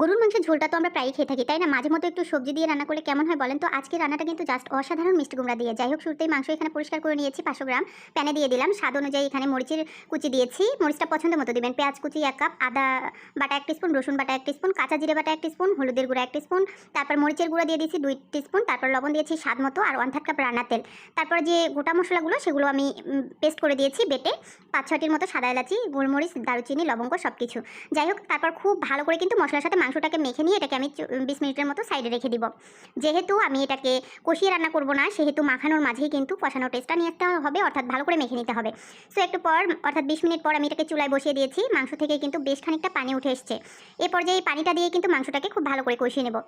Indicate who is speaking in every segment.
Speaker 1: গরুর মাংসের ঝোলটা তো আমরা প্রায়ই খেয়ে থাকি, তাই না? মাঝে মধ্যে একটু সবজি দিয়ে রান্না করলে কেমন হয় বলেন? তো আজকে রান্নাটা কিন্তু জাস্ট অসাধারণ মিষ্টি কুমড়া দিয়ে। যাই হোক, শুরুতেই মাংস এখানে পরিষ্কার করে নিয়েছি, পাঁচশো গ্রাম। প্যানে দিয়ে দিলাম। স্বাদ অনুযায়ী এখানে মরিচের কুচি দিয়েছি। মরিচটা পছন্দ মতো দিবেন। পেঁয়াজ কুচি এক কাপ, আদা বাটা এক স্পুন রসুন বাটা এক স্পুন কাঁচা জিরে বাটা এক স্পুন হলুদের গুঁড়া এক স্পুন তারপর মরিচের গুঁড়া দিয়ে দিয়েছি দুই স্পুন তারপর লবণ দিয়েছি স্বাদ মতো আর ওয়ান থার্ড কাপ রান্নার তেল। তারপর যে গোটা মশলাগুলো, সেগুলো আমি পেস্ট করে দিয়েছি বেটে। পাঁচ ছটির মতো সাদা এলাচি, গোলমরিচ, দারুচিনি, লবঙ্গ সব কিছু যাই হোক, তারপর খুব ভালো করে কিন্তু মশলার সাথে মাংসটাকে মেখে নিয়ে এটাকে আমি বিশ মিনিটের মতো সাইডে রেখে দিব। যেহেতু আমি এটাকে কষিয়ে রান্না করব না, সেহেতু মাখানোর মাঝেই কিন্তু কষানোর টেস্টটা নিয়ে আসতে হবে, অর্থাৎ ভালো করে মেখে নিতে হবে। সো একটু পর, অর্থাৎ বিশ মিনিট পর আমি এটাকে চুলায় বসিয়ে দিয়েছি, মাংস থেকে কিন্তু বেশ খানিকটা পানি উঠে এসছে। এরপর যে এই পানিটা দিয়ে কিন্তু মাংসটাকে খুব ভালো করে কষিয়ে নেব।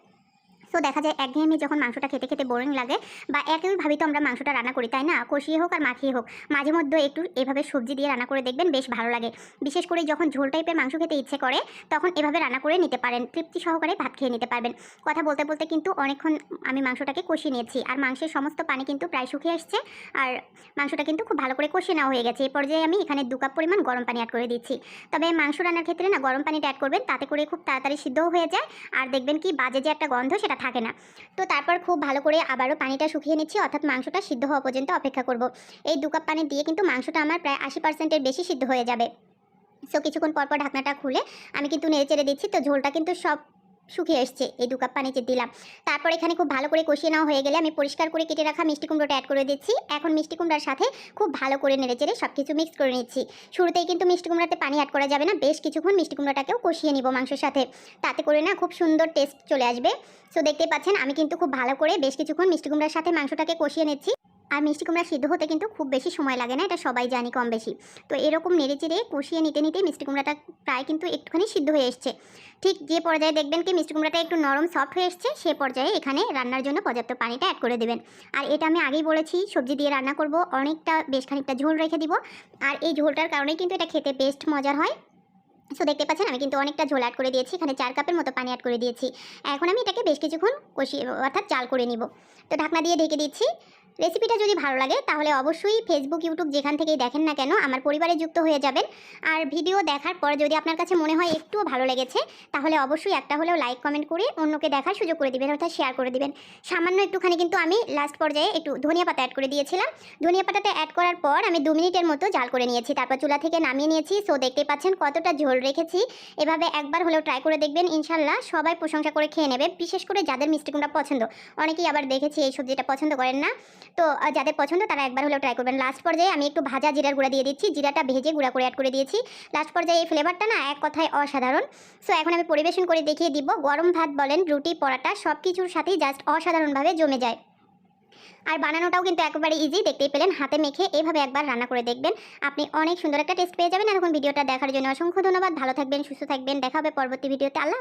Speaker 1: তো দেখা যায় একঘেয়েমি যখন মাংসটা খেতে খেতে বোরিং লাগে বা একইভাবেই তো আমরা মাংসটা রান্না করি, তাই না? কষিয়ে হোক আর মাখিয়ে হোক। মাঝে মধ্যে একটু এভাবে সবজি দিয়ে রান্না করে দেখবেন বেশ ভালো লাগে। বিশেষ করে যখন ঝোল টাইপের মাংস খেতে ইচ্ছে করে, তখন এভাবে রান্না করে নিতে পারেন। তৃপ্তি সহকারে ভাত খেয়ে নিতে পারবেন। কথা বলতে বলতে কিন্তু অনেকক্ষণ আমি মাংসটাকে কষিয়ে নিয়েছি। আর মাংসের সমস্ত পানি কিন্তু প্রায় শুকিয়ে আসছে। আর মাংসটা কিন্তু খুব ভালো করে কষিয়ে নেওয়া হয়ে গেছে। এই পর্যায়ে আমি এখানে দু কাপ পরিমাণ গরম পানি অ্যাড করে দিচ্ছি। তবে মাংস রান্নার ক্ষেত্রে না গরম পানিটা অ্যাড করবেন, তাতে করে খুব তাড়াতাড়ি সিদ্ধও হয়ে যায়। আর দেখবেন কি বাজে যে একটা গন্ধ, সেটা থাকে না। তো তারপর খুব ভালো করে আবারও পানিটা শুকিয়ে নিচ্ছি, অর্থাৎ মাংসটা সিদ্ধ হওয়া পর্যন্ত অপেক্ষা করব। এই দু কাপ পানি দিয়ে কিন্তু মাংসটা আমার প্রায় আশি পার্সেন্টের বেশি সিদ্ধ হয়ে যাবে। সো কিছুক্ষণ পরপর পর ঢাকনাটা খুলে আমি কিন্তু নেড়ে চেড়ে দিচ্ছি, তো ঝোলটা কিন্তু সব শুকিয়ে এসছে, এই দু কাপ পানি যে দিলাম। তারপর এখানে খুব ভালো করে কষিয়ে নেওয়া হয়ে গেলে আমি পরিষ্কার করে কেটে রাখা মিষ্টি কুমড়োটা অ্যাড করে দিচ্ছি। এখন মিষ্টি কুমড়ার সাথে খুব ভালো করে নেড়ে চেড়ে সব কিছু মিক্স করে নিচ্ছি। শুরুতেই কিন্তু মিষ্টি কুমড়াতে পানি অ্যাড করা যাবে না, বেশ কিছুক্ষণ মিষ্টি কুমড়াটাকেও কষিয়ে নিব মাংসের সাথে। তাতে করে না খুব সুন্দর টেস্ট চলে আসবে। সো দেখতেই পাচ্ছেন, আমি কিন্তু খুব ভালো করে বেশ কিছুক্ষণ মিষ্টি কুমড়ার সাথে মাংসটাকে কষিয়ে নিচ্ছি। আর মিষ্টি কুমড়া সিদ্ধ হতে কিন্তু খুব বেশি সময় লাগে না, এটা সবাই জানি কম বেশি তো এরকম নেড়ে চেড়ে কষিয়ে নিতে নিতে মিষ্টি কুমড়াটা প্রায় কিন্তু একটুখানি সিদ্ধ হয়ে এসছে। ঠিক যে পর্যায়ে দেখবেন কি মিষ্টি কুমড়াটা একটু নরম সফট হয়ে এসছে, সে পর্যায়ে এখানে রান্নার জন্য পর্যাপ্ত পানিটা অ্যাড করে দেবেন। আর এটা আমি আগেই বলেছি, সবজি দিয়ে রান্না করব, অনেকটা বেশ খানিকটা ঝোল রেখে দিব। আর এই ঝোলটার কারণেই কিন্তু এটা খেতে বেস্ট মজার হয়। সো দেখতে পাচ্ছেন আমি কিন্তু অনেকটা ঝোল অ্যাড করে দিয়েছি, এখানে চার কাপের মতো পানি অ্যাড করে দিয়েছি। এখন আমি এটাকে বেশ কিছুক্ষণ কষিয়ে, অর্থাৎ চাল করে নিব। তো ঢাকনা দিয়ে ঢেকে দিচ্ছি। রেসিপিটা যদি ভালো লাগে, তাহলে অবশ্যই ফেসবুক ইউটিউব যেখান থেকেই দেখেন না কেন, আমার পরিবারে যুক্ত হয়ে যাবেন। আর ভিডিও দেখার পর যদি আপনার কাছে মনে হয় একটুও ভালো লেগেছে, তাহলে অবশ্যই একটা হলেও লাইক কমেন্ট করে অন্যকে দেখার সুযোগ করে দিবেন, অর্থাৎ শেয়ার করে দিবেন। সামান্য একটুখানি কিন্তু আমি লাস্ট পর্যায়ে একটু ধনিয়া পাতা অ্যাড করে দিয়েছিলাম। ধনিয়া পাতাটা অ্যাড করার পর আমি দু মিনিটের মতো জাল করে নিয়েছি, তারপর চুলা থেকে নামিয়ে নিয়েছি। সো দেখতেই পাচ্ছেন কতটা ঝোল রেখেছি। এভাবে একবার হলেও ট্রাই করে দেখবেন, ইনশাল্লাহ সবাই প্রশংসা করে খেয়ে নেবে। বিশেষ করে যাদের মিষ্টি কুমড়া পছন্দ, অনেকেই আবার দেখেছি এই সবজিটা পছন্দ করেন না। তো যাদের পছন্দ তারা একবার হলেও ট্রাই করবেন। লাস্ট পর্যায়ে আমি একটু ভাজা জিরার গুঁড়া দিয়ে দিচ্ছি। জিরাটা ভেজে গুঁড়া করে অ্যাড করে দিয়েছি। লাস্ট পর্যায়ে এই ফ্লেভারটা না এক কথায় অসাধারণ। সো এখন আমি পরিবেশন করে দেখিয়ে দিব। গরম ভাত বলেন, রুটি, পরাটা সব কিছুর সাথেই জাস্ট অসাধারণভাবে জমে যায়। আর বানানোটাও কিন্তু একেবারে ইজি দেখতেই পেলেন, হাতে মেখে এইভাবে একবার রান্না করে দেখবেন। আপনি অনেক সুন্দর একটা টেস্ট পেয়ে যাবেন। এখন ভিডিওটা দেখার জন্য অসংখ্য ধন্যবাদ। ভালো থাকবেন, সুস্থ থাকবেন। দেখা হবে পরবর্তী ভিডিওতে। আল্লাহ